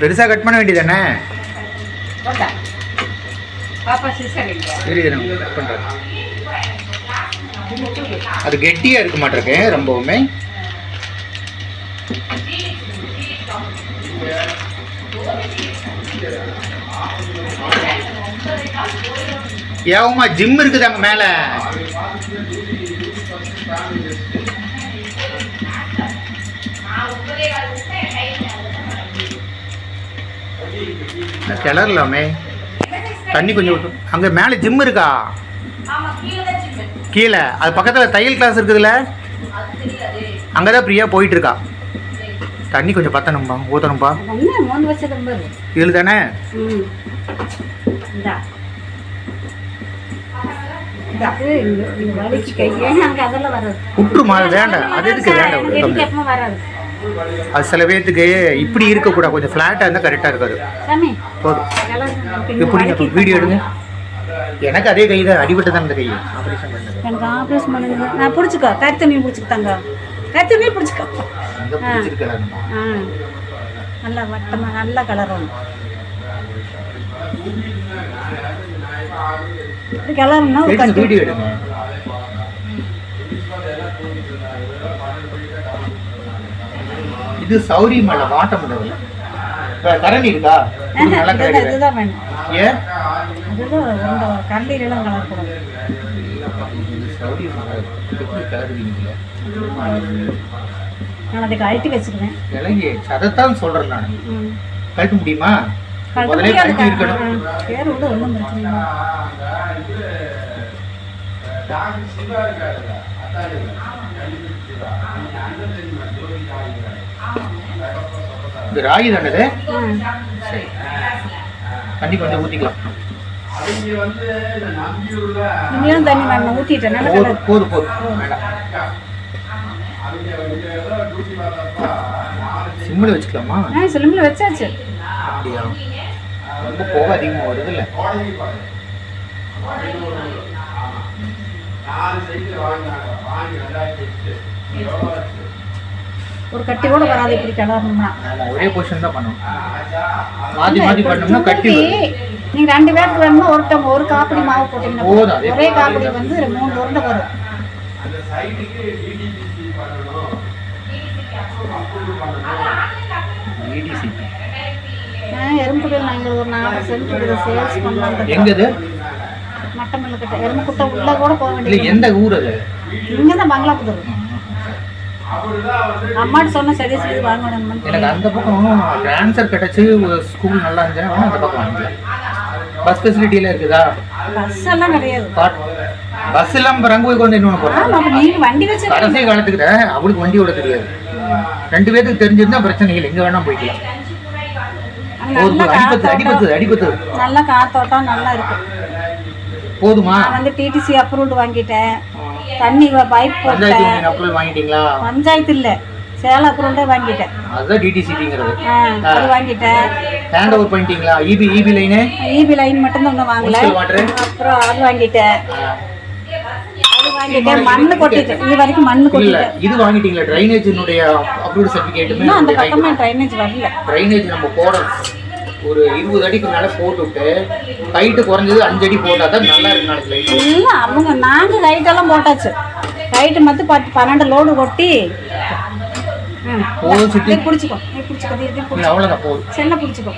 பெருசாக கட் பண்ண வேண்டியதானே கட் பண்ணுறது அது கெட்டியாக இருக்க மாட்டிருக்கு ரொம்பவுமே. ஏவுமா ஜிம் இருக்குது அங்கே மேலே கிளறலாமே தண்ணி கொஞ்சம் விட்டு அங்கே மேலே ஜிம் இருக்கா? கீழே அது பக்கத்தில் தையல் கிளாஸ் இருக்குதுல்ல? அங்கே தான் ஃப்ரீயாக போயிட்டுருக்கா. தண்ணி கொஞ்சம் பத்தணும்பா ஊற்றணும்பா இதில் தானே? விட்டுருமா அது வேண்டாம். அது எதுக்கு வேண்டாம் அது சில பேர்த்துக்கு இப்படி இருக்கக்கூடாது. கொஞ்சம் ஃப்ளாட்டாக இருந்தால் கரெக்டாக இருக்காது. போதும். எப்படி வீடியோ எடுங்க. எனக்கு அதே கை தான் அடிபட்டு தான் இந்த கை ஆப்ரேஷன் பண்ணது. எனக்கு ஆப்ரேஷன் பண்ணுங்க நான் பிடிச்சிக்கோ. கருத்து நீ பிடிச்சிக்கிட்டாங்க. கருத்து நீ பிடிச்சிக்கோ. ஆ. நல்லா வட்டமாக நல்லா கலர் ஒன்று ஒரு கட்டு. வீடியோ எடுங்க. இது சௌரி மலை வாட்ட முடியல கரண்டி இருக்கா? நல்லா இதுதான் கரண்டி ஏன் கரண்டிலாம் கலர் கூடாது இது சௌரி மலை. எப்படி கலருவீங்களே நான் அதை கழட்டி வச்சுக்குவேன். இலங்கை அதைத்தான் சொல்றேன் நான். கழட்ட முடியுமா? முதலே கழட்டி இருக்கணும். பேர் விட ஒன்றும் பிரச்சனை இல்லை. இது ராகி தானது சரி. தண்ணி கொஞ்சம் ஊற்றிக்கலாம் இனியும் தண்ணி வேணும் ஊற்றிட்டேன் போதும் போதும் போதும் வேண்டாம். சிம்மில் வச்சுக்கலாமா? ஆ சிலிம்பில் வச்சாச்சு. அப்படியா? ரொம்ப போக அதிகமாக வருது இல்லை? ஒரு கட்டி கூட வராது இப்படி கிளறணும்னா. ஒரே பொசிஷன் தான் பண்ணோம்னா கட்டி. நீங்க ரெண்டு பேருக்கு வேணும்னா ஒருத்தவங்க ஒரு காப்படி மாவு போட்டீங்கன்னா ஒரே காப்படி வந்து மூணு உருண்டை வரும். எறும்புக்குடியில் நாங்கள் ஒரு நாலு சென்ட் சேல்ஸ் பண்ணலாம் எங்க இது மட்டமல்ல கிட்ட. எறும்புக்குட்டை உள்ள கூட போக வேண்டியது எந்த ஊர் அது? இங்கே தான் பங்களாபுதூர் அம்மாட்ட சொன்ன சரி சரி வாங்கணும் எனக்கு அந்த பக்கம் ட்ரான்ஸ்ஃபர் கிடச்சி ஸ்கூல் நல்லா இருந்துச்சுன்னா அந்த பக்கம் வாங்கிக்கலாம். பஸ் ஃபெசிலிட்டியில் இருக்குதா? பஸ் எல்லாம் கிடையாது. பஸ் இல்லாமல் ரங்குவைக்கு வந்து இன்னொன்று நீங்க வண்டி வச்சு கடைசி காலத்துக்கு தான் அவளுக்கு வண்டி ஓட தெரியாது. ரெண்டு பேத்துக்கு தெரிஞ்சிருந்தா பிரச்சனை இல்லை. எங்கே வேணா போய்க்கலாம். நல்லா காத்தோட்டம் நல்லா காத்தோட்டம் நல்லா இருக்கு. போதுமா? நான் வந்து டிடிசி அப்ரூவ்டு வாங்கிட்டேன். தண்ணி பைப் வாங்கிட்டீங்களா? பஞ்சாயத்து இல்ல. சேலம் அப்ரூவ்டே வாங்கிட்டேன். அதுதான் டிடிசிபிங்கிறது அது வாங்கிட்டேன். ஹேண்ட் ஓவர் பண்ணிட்டீங்களா? E EB EB line EB line மட்டும் தான் ஒன்றும் வாங்கல. அப்புறம் அது வாங்கிட்டேன். அது வாங்கிட்டேன். மண்ணு கொட்டிட்டேன். இது வரைக்கும் மண்ணு கொட்டிட்டேன். இது வாங்கிட்டீங்களா? ட்ரைனேஜினுடைய அப்ரூவ் சர்டிஃபிகேட்டுமே இன்னும் அந்த பக்கமே ட்ரைனேஜ் வரல. ட்ரைனேஜ் நம்ம போடணும். ஒரு இருபது அடிக்கு மேலே போட்டுவிட்டு ஹைட்டு குறைஞ்சது அஞ்சு அடி போட்டால் தான் நல்லா இருக்கு நாளைக்கு இல்லை அவங்க நாங்கள் கைட்டெல்லாம் போட்டாச்சு. கைட்டு மட்டும் பத்து பன்னெண்டு லோடு கொட்டி போதும் இதை பிடிச்சிக்கோ பிடிச்சிக்கோ அவ்வளோதான் போதும். செல்ல பிடிச்சிக்கோ.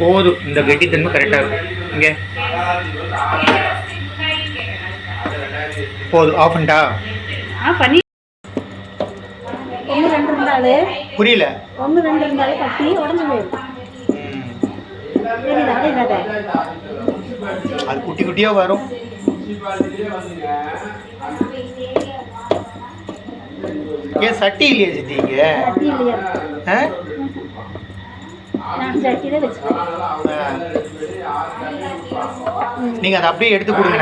போதும். இந்த கெட்டித்தன்மை கரெக்டாக இருக்கும். இங்கே. போதும். ஆஃப் பண்ணிட்டா? ஆ பண்ணி இருந்தாலே புரியல. ஒன்று ரெண்டு இருந்தாலே கட்டி உடஞ்சி போயிடும் அது குட்டி குட்டியாக வரும். ஏன் சட்டி இல்லையா சித்தி இங்கே? கட்டி இல்லையா? ஆ? நான் சட்டி தான் வச்சுக்கேன் ஆ. நீங்க அதை அப்படியே எடுத்து கொடுங்க